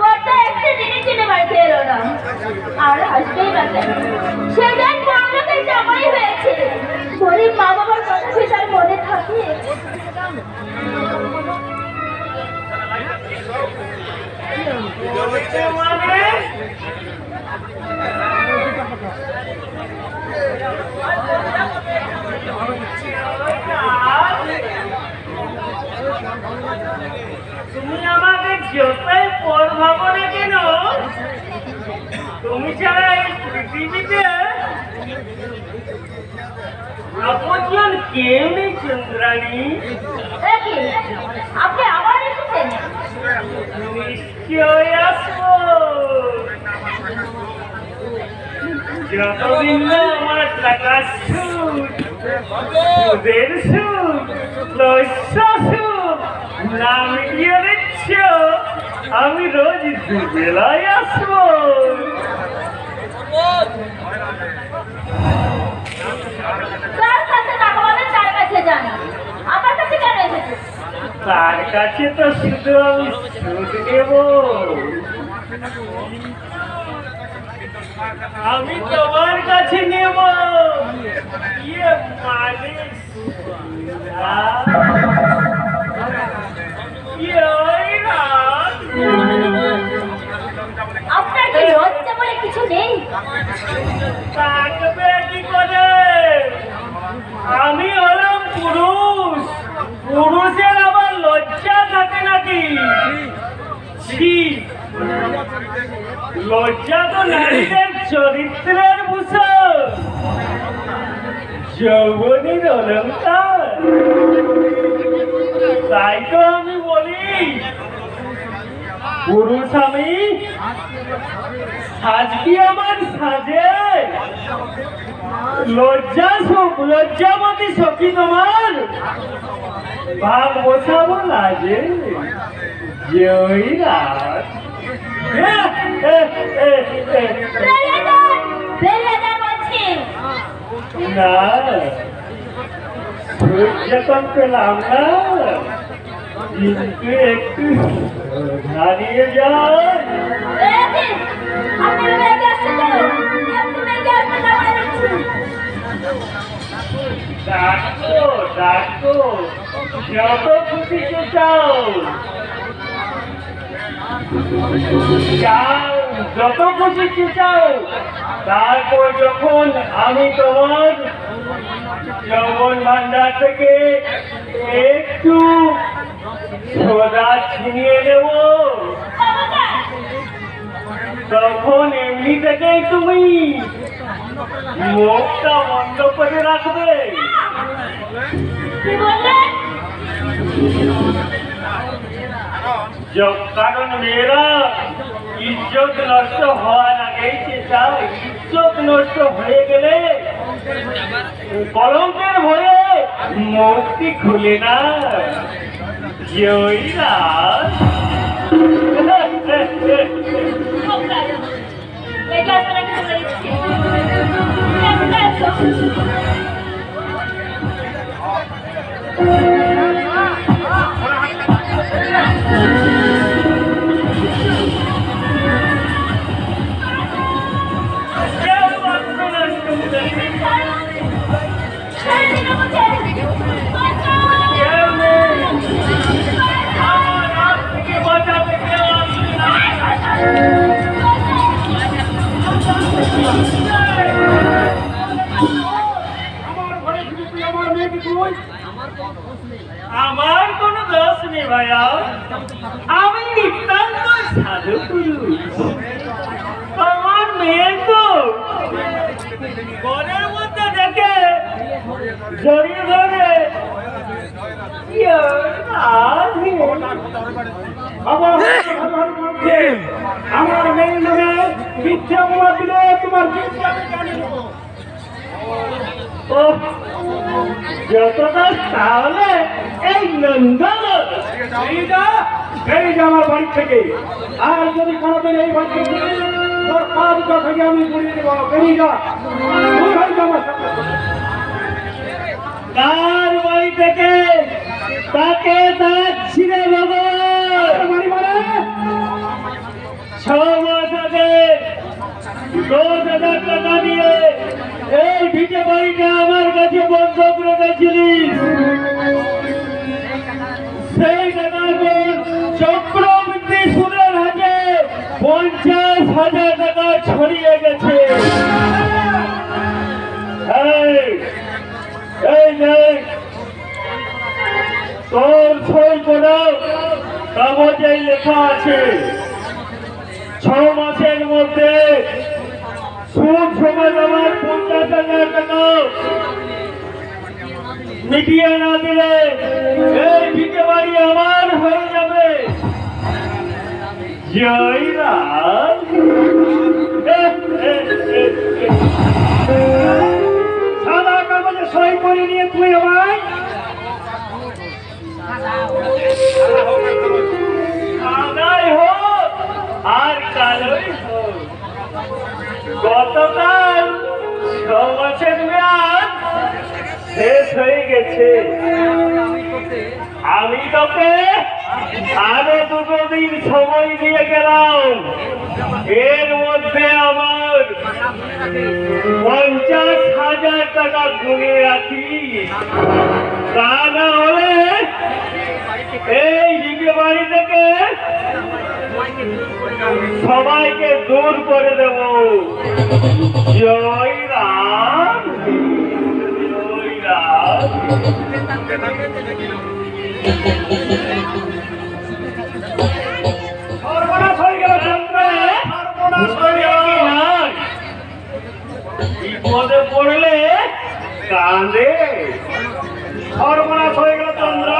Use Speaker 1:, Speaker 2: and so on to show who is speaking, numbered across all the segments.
Speaker 1: কর্তা একটা দিনের জন্য বাড়িতে এলো না। আর আসবেই না। কেন সেদিন বড়লোকের জামাই হয়েছে। গরিব মা বাবার কথা কি তার মনে থাকে।
Speaker 2: তুমি আমাকে যতই পর ভাবো না কেন? তুমি ছাড়া এই পৃথিবীতে আপনজন কেউ নেই চন্দ্রানী
Speaker 1: আপনি আবার এসেছেন?
Speaker 2: নিশ্চয় আসব। যতদিন না আমার টাকা সুদ সুদের সুদ লস্য সুদ না মিলিয়ে দিচ্ছ আমি রোজ দুবেলায় আসব।
Speaker 1: কাছে টাকা তার কাছে যান আমার কাছে কেন এসেছেন
Speaker 2: তার কাছে তো শুধু আমি সুদ নেব। আমি তোমার কাছে নেব। ইয়ে না
Speaker 1: আপনার কি লজ্জা বলে কিছু নেই?
Speaker 2: থাকবে কি করে আমি হলাম পুরুষ। পুরুষের আবার লজ্জা থাকে নাকি? লজ্জা তো নারীদের চরিত্রের ভূষণ। যৌবনীর অলঙ্কার। তাই তো আমি পুরুষ আমি সাজকি আমার সাজে? লজ্জা সুখ লজ্জাবতী সখী তোমার। ভাব বসাবো লাজে জয় রাত। না। সূর্যতন পেলাম না। কিন্তু একটু হারিয়ে যায় যত খুশি চাও চাও যত খুশি চাও তারপর যখন আমি তোমার যৌবন ভান্ডার থেকে একটু সোদা ছিনিয়ে নেব। তখন এমনি থেকেই তুমি মুখটা বন্ধ করে রাখবে। কারণ মেয়েরা, ইজ্জত নষ্ট হওয়ার আগেই চেষ্টাও ইজ্জত নষ্ট হয়ে গেলে কলঙ্কের ভয়ে মুক্তি খুলে না।
Speaker 1: y oirás.
Speaker 2: Thank you. আমার
Speaker 3: মেয়ের নামে তোমার
Speaker 2: যতটা তাহলে এই নন্দন
Speaker 3: বেরিয়ে আমার বাড়ি থেকে আর যদি কোনোদিন এই বাড়ি থেকে আমি ঘুরিয়ে দেবো বেরিয়ে যা আমার সাথে
Speaker 2: কার বাড়ি থেকে তাকে
Speaker 3: তার ছিঁড়ে
Speaker 2: দেবো ছ মাস আগে দশ ভিটে বাড়িটা আমার কাছে বন্ধক রেখেছিলি। সেই টাকাকে চক্রবৃদ্ধি সুদের হাতে পঞ্চাশ হাজার টাকা ছড়িয়ে গেছে। হ্যাঁ এই দেখ, তোর সই করা কাগজে লেখা আছে। ছ মাসের মধ্যে সুদ সমাজ আমার পঞ্চাশ হাজার টাকা মিটিয়ে না দিলে এই ভিটে বাড়ি আমার হয়ে যাবে। জয়
Speaker 3: করে নিয়ে তুই
Speaker 2: হোক গতকাল ছ মাসের শেষ হয়ে গেছে। আমি তোকে আরও দুটো দিন সময় দিয়ে গেলাম। এর মধ্যে আমার পঞ্চাশ হাজার টাকা গুনে রাখিস তা না হলে এই দিকে বাড়ি থেকে সবাইকে দূর করে দেব। জয় রাম জয় রাম। বিপদে পড়লে কাঁদে।
Speaker 3: সর্বনাশ হয়ে গেল চন্দ্র।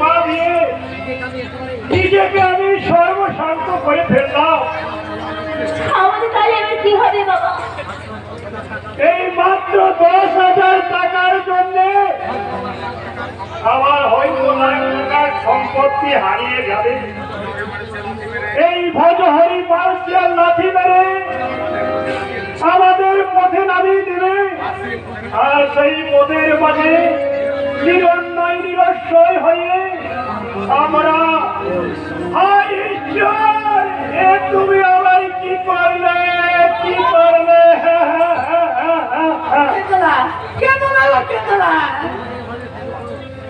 Speaker 3: পা দিয়ে। নিজেকে আমি সর্বশান্ত করে ফেললাম।
Speaker 1: আমাদের তাহলে এবার কি হবে বাবা?
Speaker 3: এই মাত্র দশ হাজার টাকার জন্য আমার হয়তো লাখ টাকার সম্পত্তি হারিয়ে যাবে। এই ভজহরি পার্সিয়াল লাঠি মেরে আমাদের পথে নামিয়ে দেবে। আর সেই পথের মাঝে নিরন্নয় নিরস্বয় হয়ে আমরা তুমি আমায় কি করলে, কি
Speaker 4: কেতলা।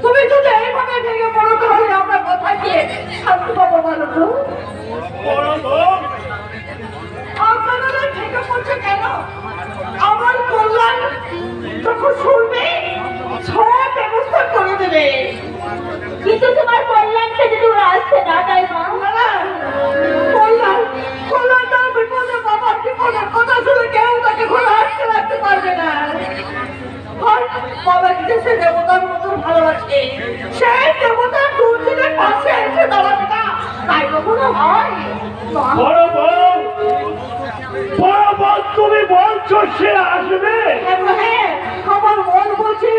Speaker 4: তুমি যদি এইভাবে ভেঙে পড়ো, তাহলে আমরা কোথায় গিয়ে শান্তি পাবো বলো তো? আপনারা ভেঙে পড়ছে কেন? আমার কল্যাণ যখন শুনবে সব ব্যবস্থা করে দেবে।
Speaker 1: কিন্তু তোমার কল্যাণটা যদি ওরা আসতে না দেয় মা?
Speaker 4: কল্যাণ কল্যাণ তার বিপদে বাবার বিপদের কথা শুনে কেউ তাকে ঘরে আটকে রাখতে পারবে না। আর বাবাকে সে দেবতার মতো ভালোবাসে দেবতার দুর্দিনের পাশে এসে দাঁড়াবে না তাই কখনো হয় মা,
Speaker 3: বড় বউ বড় বউ তুমি সে আসবে
Speaker 4: আমার মন বলছে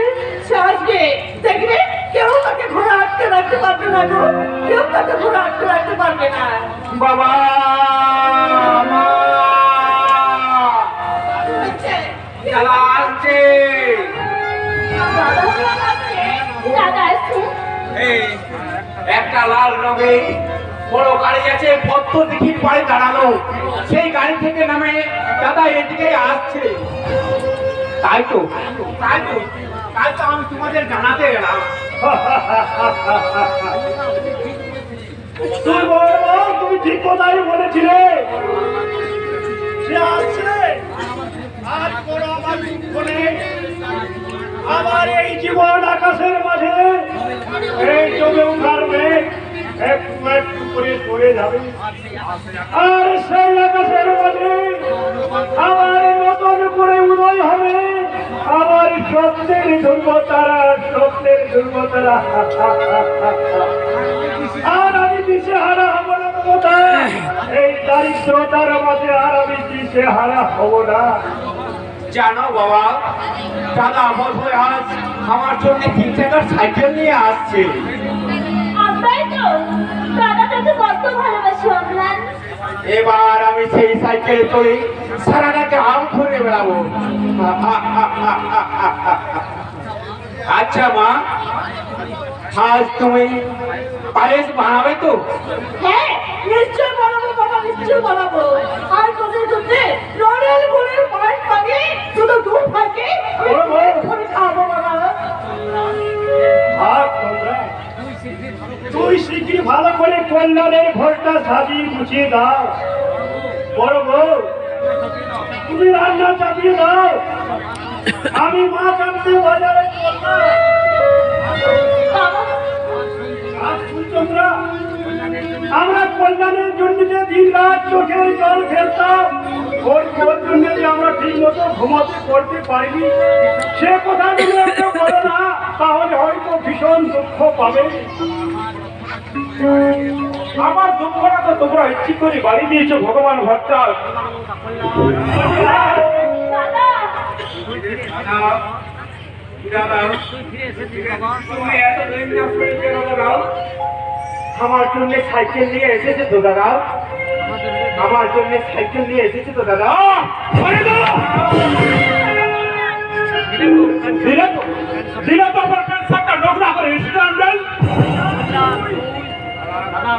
Speaker 4: সে আসবে দেখবে কেউ তাকে ঘরে আটকে রাখতে পারবে না গো। কেউ তাকে ঘরে আটকে রাখতে পারবে না।
Speaker 3: বাবা আসছে
Speaker 1: দাদা দাদা আসছে
Speaker 5: একটা লাল রঙের বড় গাড়ি আছে পদ্ম দিঘির পাড়ে দাঁড়ানো সেই গাড়ি থেকে নামে দাদা এদিকে আসছে। তাই তো তাই তো তাই তো আমি তোমাদের জানাতে গেলাম
Speaker 3: তুই বউ তুমি ঠিক কথাই বলেছিলে। আজ বড় আমার দুঃখ আমার এই জীবন আকাশের মাঝে, এই জমে উঠার মেঘ একটু আর সেই আকাশের আমার নতুন করে উদয় হবে। আমার স্বপ্নের ধ্রুব তারা স্বপ্নের ধ্রুব আর আমি দিশে হারা হব না এই দারিদ্রতার মাঝে আর আমি দিশে হারা হব না।
Speaker 5: জানো বাবা, দাদা আমার আজ আমার জন্য তিন চাকার সাইকেল নিয়ে আসছে।
Speaker 1: আমরাই তো? দাদা তোকে কত ভালোবাসি অম্লান।
Speaker 5: এবার আমি সেই সাইকেল চড়ে সারাটাকে আম ঘুরে বেড়াবো। আচ্ছা মা আজ তুমি পায়েস বানাবে তো?
Speaker 4: হ্যাঁ নিশ্চয় বানাবো বাবা নিশ্চয় বানাবো।
Speaker 3: তুই ভালো করে কল্যাণের ঘরটা সাজিয়ে গুছিয়ে দাও। বড় বউ, তুমি রান্না চাপিয়ে দাও। আমি মাছ আনতে বাজারে তোমরা, আমরা কল্যাণের জন্য যে দিন রাত চোখের জল ফেলতাম। আমরা ঠিক মতো ঘুমাতে করতে পারিনি, সে কথা যদি একটা বলো না, তাহলে হয়তো ভীষণ দুঃখ পাবে।
Speaker 6: আমার দুঃখটা তো তোমরা ইচ্ছি করে বাড়ি দিয়েছ, ভগবান ভট্টা
Speaker 1: দাদা
Speaker 5: এত দিন না ফিরে কেন দাঁড়াও?
Speaker 6: আমার জন্য সাইকেল নিয়ে এসেছে তো দাদা আমার জন্য সাইকেল নিয়ে এসেছে তো দাদা! দিলে তো দিলে তো নোংরা করে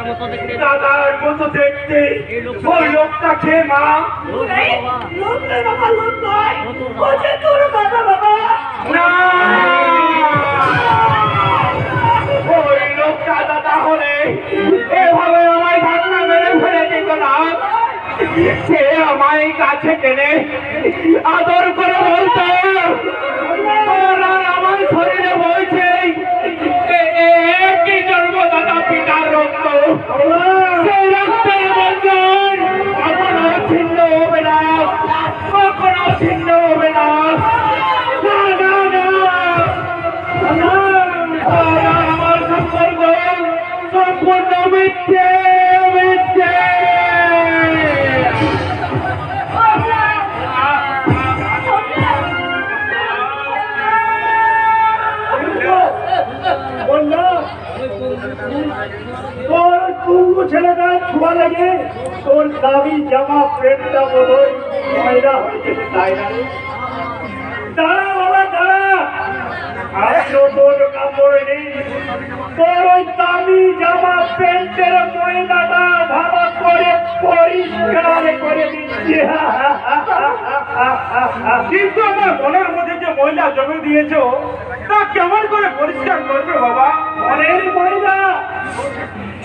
Speaker 6: দাদার মতো দেখতে। ওই লোকটাকে মা?
Speaker 4: বাবা। লোক নয়। ও যে তোর কথা বাবা।
Speaker 6: না। ওই লোকটা দাদা হলে এভাবে আমায় ধাক্কা মেরে ফেলে দিত না। সে আমায় কাছে টেনে আদর করে বলতো আমার শরীরে বলছে এ- এ- জন্ম দাদা পিতার সেই রক্তের বন্ধন কখনো ছিন্ন হবে না, কখনো ছিন্ন হবে না, আমার সম্পর্ক সম্পূর্ণ মিথ্যে।
Speaker 3: ছোঁয়া তোর দাবি জামা বোধহয় ময়লা হয়ে গেছে তাই না? দাঁড়া বাবা দাঁড়া। আজও তোর কাপড় নেই। তোর ওই দামি জামা প্যান্টের ময়লাটা ভালো করে পরিষ্কার করে দিচ্ছি।
Speaker 6: কিন্তু আমার মনের মধ্যে যে ময়লা জমে দিয়েছ তা কেমন করে পরিষ্কার করবে বাবা?
Speaker 3: মনের ময়লা।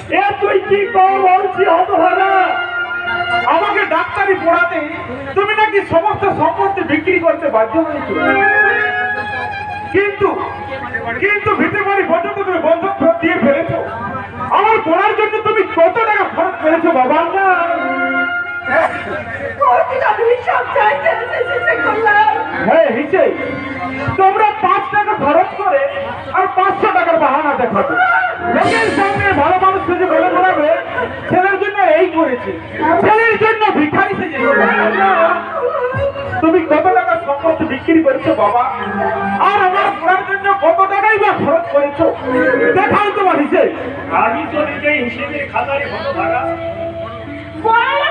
Speaker 3: এ তুই কি বলছি হতভাগা
Speaker 6: আমাকে ডাক্তারি পড়াতে তুমি নাকি সমস্ত সম্পত্তি বিক্রি করতে বাধ্য হয়েছো? কিন্তু কিন্তু ভিটে বাড়ি পর্যন্ত তুমি বন্ধক দিয়ে ফেলেছো। আমার পড়ার জন্য তুমি কত টাকা খরচ করেছ বাবা না হ্যাঁ তোমরা পাঁচ টাকা খরচ করে আর পাঁচশো টাকার বাহানা দেখাবে। লোকের সামনে ভালো মানুষ খুঁজে বলে বেড়াবে। ছেলের জন্য এই করেছে। ছেলের জন্য ভিখারি সেজেছে তুমি কত টাকা সম্পত্তি বিক্রি করেছ বাবা? আর আমার পড়ার জন্য কত টাকাই বা খরচ করেছ? দেখাও তোমার হিসেব।
Speaker 3: আমি তো নিজে হিসেবের খাতায় হতভাগা
Speaker 1: বড় লোকের জামাই হয়ে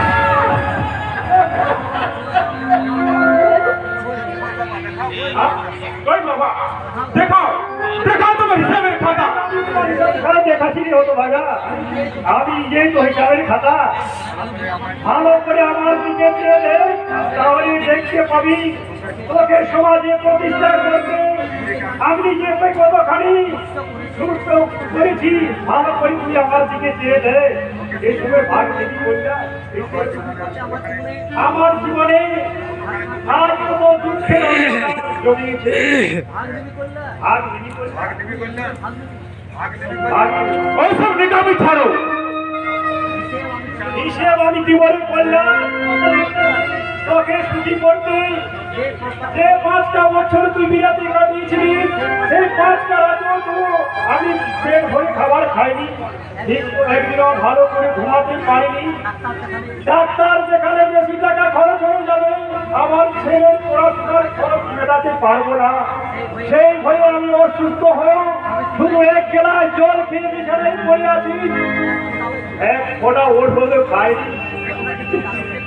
Speaker 6: আমি
Speaker 3: নিজেই তো হিসাবের খাতা। ভালো করে আমার দিকে চেয়ে দে তাহলে দেখতে পাবি তোকে সমাজে প্রতিষ্ঠা করতে আমি যে কতখানি সুস্থ করেছি ভালো করে তুই আমার দিকে চেয়ে দে। এই সময় ভাগ দেখি আমার জীবনে আজ কোনো দুঃখের জমিয়েছে ভাগ
Speaker 6: ওইসব নিকামি ছাড়ো।
Speaker 3: হিসেব আমি জীবনে করলাম তোকে ছুটি করতে। যে পাঁচটা বছর তুই বিরাতে কাটিয়েছিলি, সেই পাঁচটা রাতেও আমি পেট ভরে খাবার খাইনি। ঠিক একদিনও ভালো করে ঘুমাতে পারিনি। ডাক্তার যেখানে বেশি টাকা খরচ হয়ে যাবে, আমার ছেলের পড়াশোনার খরচ মেটাতে পারব না। সেই ভয়ে আমি অসুস্থ হয়ে শুধু এক গেলায় জল খেয়ে বিছানায় পড়ে আছিস এক ফোঁটা ওষুধ খাইনি।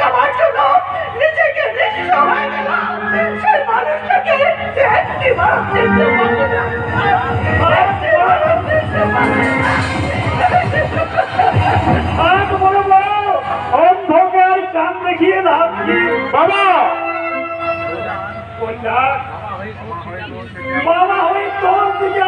Speaker 4: পড়া জন্য নিজেকে নিঃস্ব হয়ে
Speaker 3: অন্ধকার চান দেখিয়ে কি?
Speaker 5: বাবা!
Speaker 3: বাবা ওই তোর দিকে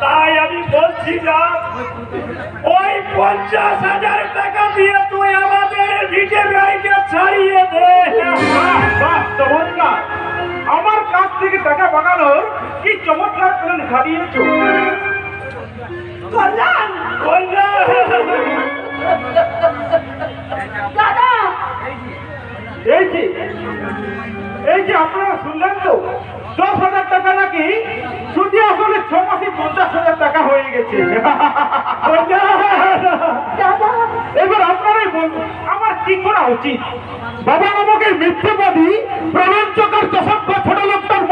Speaker 3: তাই আমি বলছি যা ওই পঞ্চাশ হাজার টাকা দিয়ে তুই আমাদের ভিটে বাড়িটা ছাড়িয়ে দে।
Speaker 5: চমৎকার। আমার কাছ থেকে টাকা বাগানোর কি চমৎকার প্ল্যান খাটিয়েছো?
Speaker 4: কল্যাণ!
Speaker 3: কল্যাণ!
Speaker 1: দাদা!
Speaker 5: এই যে এই যে আপনারা শুনলেন তো, দশ হাজার টাকা নাকি শুধু আসলে ছ মাসে পঞ্চাশ হাজার টাকা হয়ে গেছে। এবার আপনারাই বলুন আমার কি করা উচিত? বাবা আমাকে মিথ্যেবাদী প্রবঞ্চকার চশম্প ছোট লোকটার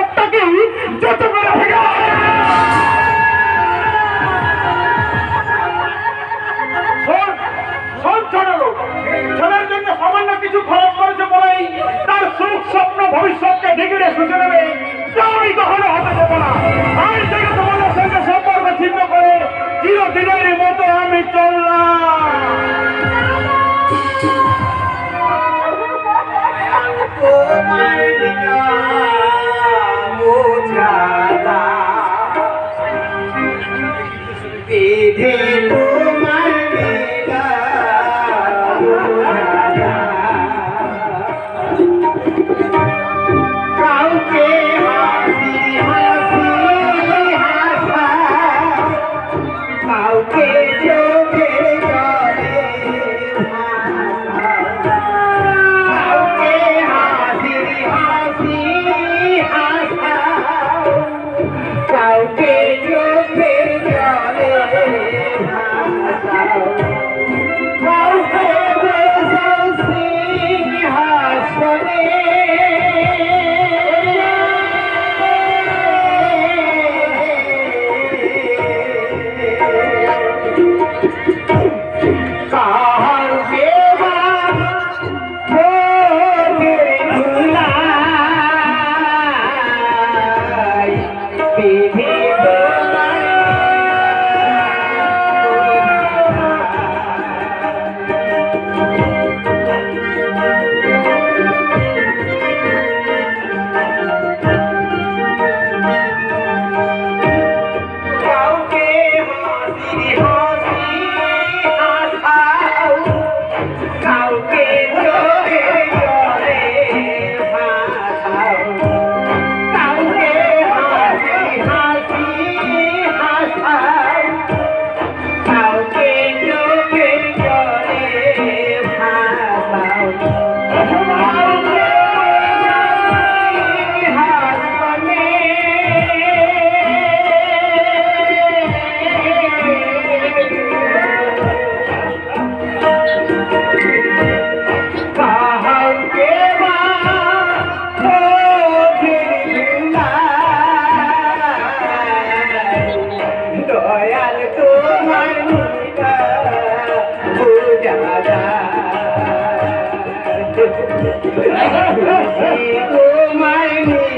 Speaker 4: اوه ماري ني